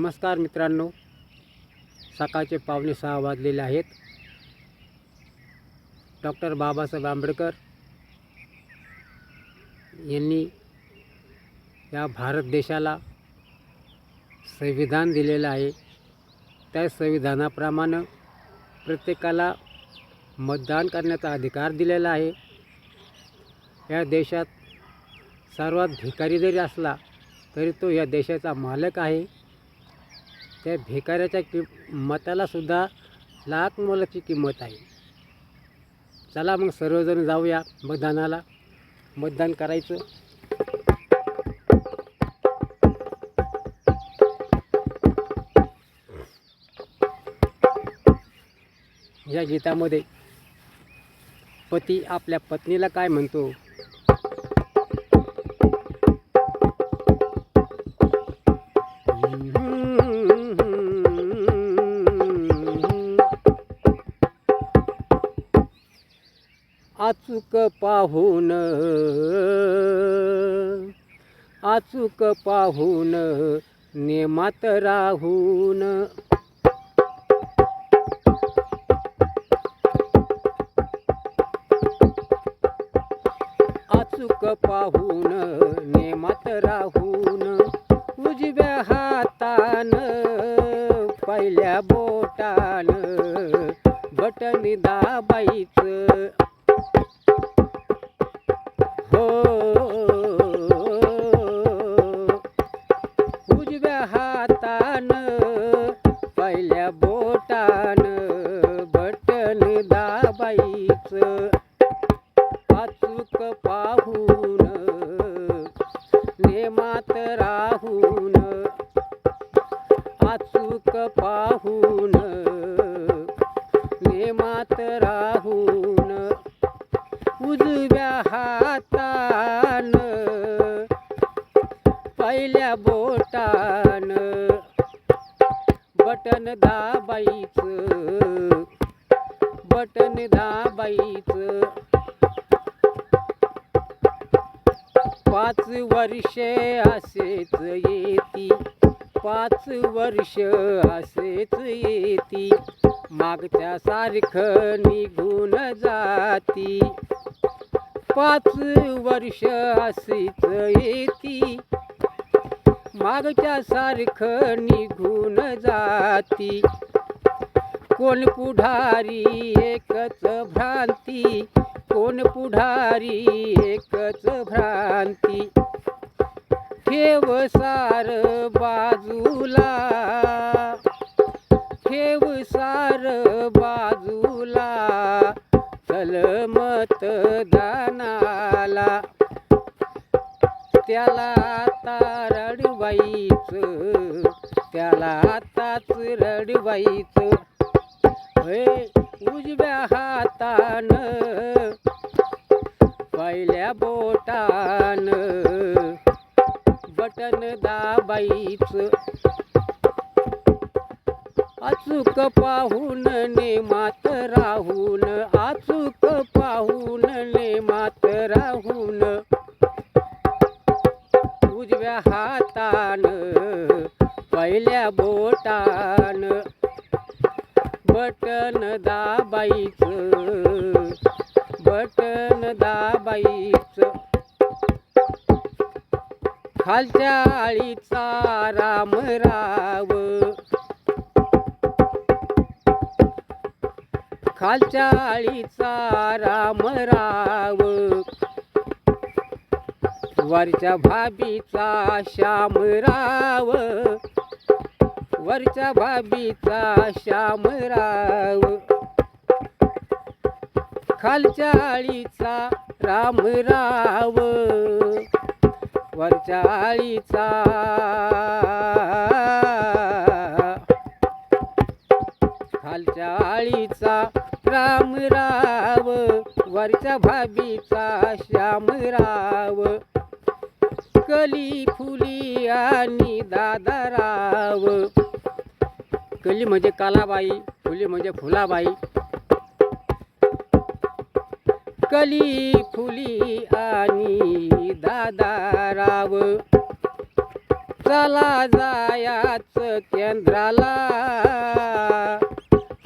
नमस्कार मित्रांनो. सकाळचे पावणे सहा वाजलेले आहेत. डॉक्टर बाबासाहेब आंबेडकर यांनी या भारत देशाला संविधान दिलेलं आहे. त्या संविधानाप्रमाणे प्रत्येकाला मतदान करण्याचा अधिकार दिलेला आहे. या देशात सर्वात भिकारी जरी असला तरी तो या देशाचा मालक आहे. त्या भिकाऱ्याच्या कि मतालासुद्धा लाख मोलाची किंमत आहे. चला मग सर्वजण जाऊया मतदानाला. मतदान करायचं. या गीतामध्ये पती आपल्या पत्नीला काय म्हणतो? अचूक पाहून अचूक पाहून नेमात राहून. अचूक पाहून नेमात राहून उजव्या हातान पहिल्या बोटान बटन दाबायचं. पान बटन दाबायचं. अचूक पाहून नेमात राहून. अचूक पाहून नेमात राहून. उजव्या हातान पहिल्या बोटा बटन दाबायचं. बटन दाबायचं. पाच वर्षे असेच येती. पाच वर्ष असेच येती. मागच्या सारखं निघून जाती. पाच वर्ष असेच येती. मागच्या सारखं निघून जाती. कोण पुढारी एकच भ्रांती. कोण पुढारी एकच भ्रांती. ठेव सार बाजूला. ठेव सार बाजूला. चल मतदानाला. त्याला आता रडवायचं त्याला आताच रडवायचं. हे उजव्या हातान पहिल्या बोटान बटन दाबायचं. अचूक पाहून ने मात राहून अचूक पाहून ने मात राहून उजव्या हातान पहिल्या बोटान. Button दाबायचं button दाबायचं. खालच्या आळीचा रामराव खालच्या आळीचा रामराव वरच्या भाबीचा श्यामराव वरच्या भाबीचा श्यामराव खालच्या आळीचा रामराव वरच्या आळीचा खालच्या आळीचा रामराव वरच्या भाबीचा श्यामराव कली फुली आणि दादाराव. कली म्हणजे कालाबाई फुली म्हणजे फुलाबाई. कली फुली आणि दादाराव. चला जायाच केंद्राला.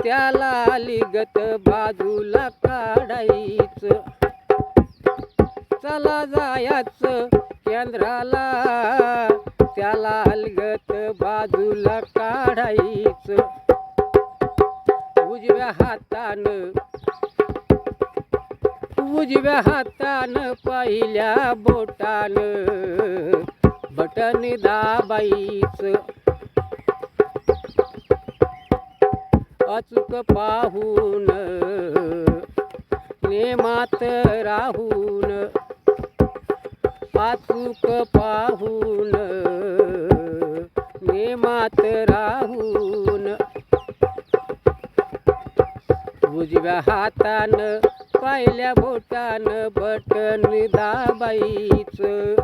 त्याला लिगत बाजूला काढायचं. चला जायाच केंद्राला. त्याला अलगत बाजूला काढायच. उजव्या हातानं उजव्या हातानं पहिल्या बोटानं बटन दाबाईच अचूक पाहून नेमात राहून अचूक पाहून नेमात राहून. उजव्या हातानं पहिल्या बोटानं बटन दाबाईचं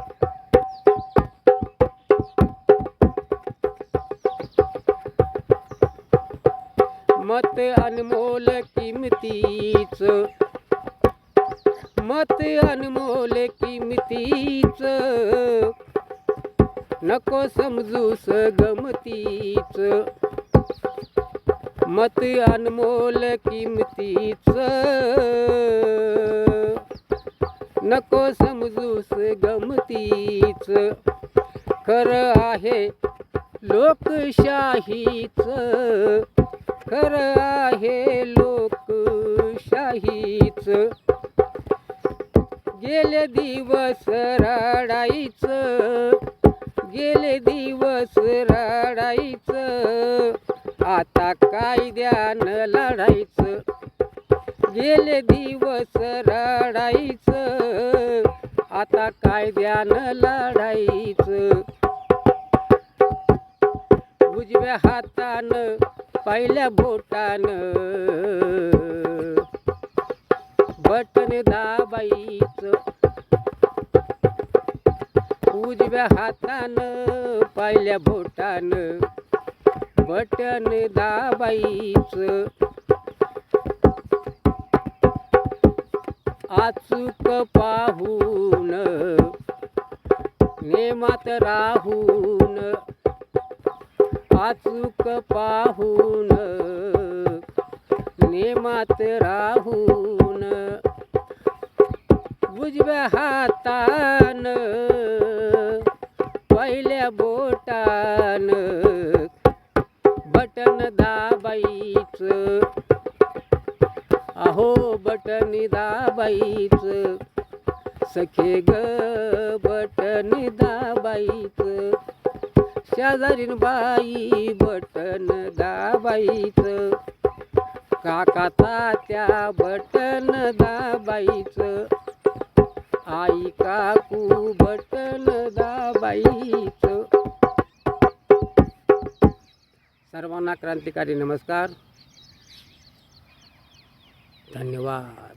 मत अनमोल किमतीच. मत अनमोल किमतीच नको समजूस गमतीच मत अनमोल किमतीच नको समजूस गमतीच खरं आहे लोकशाहीच. खरं आहे लोकशाहीच. गेले दिवस रडायच. गेले दिवस रडायच. आता कायद्यानं लढायचं. गेले दिवस रडायच. आता कायद्यानं लढायचं. उजव्या हातानं पहिल्या बोटानं. बटन दाबाईच उजव्या हातानं पाहिल्या बोटानं बटन दाबाईच आचूक पाहून नेमात राहून आचूक पाहून नेमात राहून. उजव्या हातान पहिल्या बोटान बटन दाबाईच अहो बटन दाबाईच सखे ग बटन दाबाईच शेजारीन बाई बटन दाबाईच काका तात्या बटन दाबाईचं आई काकू बटन दाबाईचं सर्वांना क्रांतिकारी नमस्कार. धन्यवाद.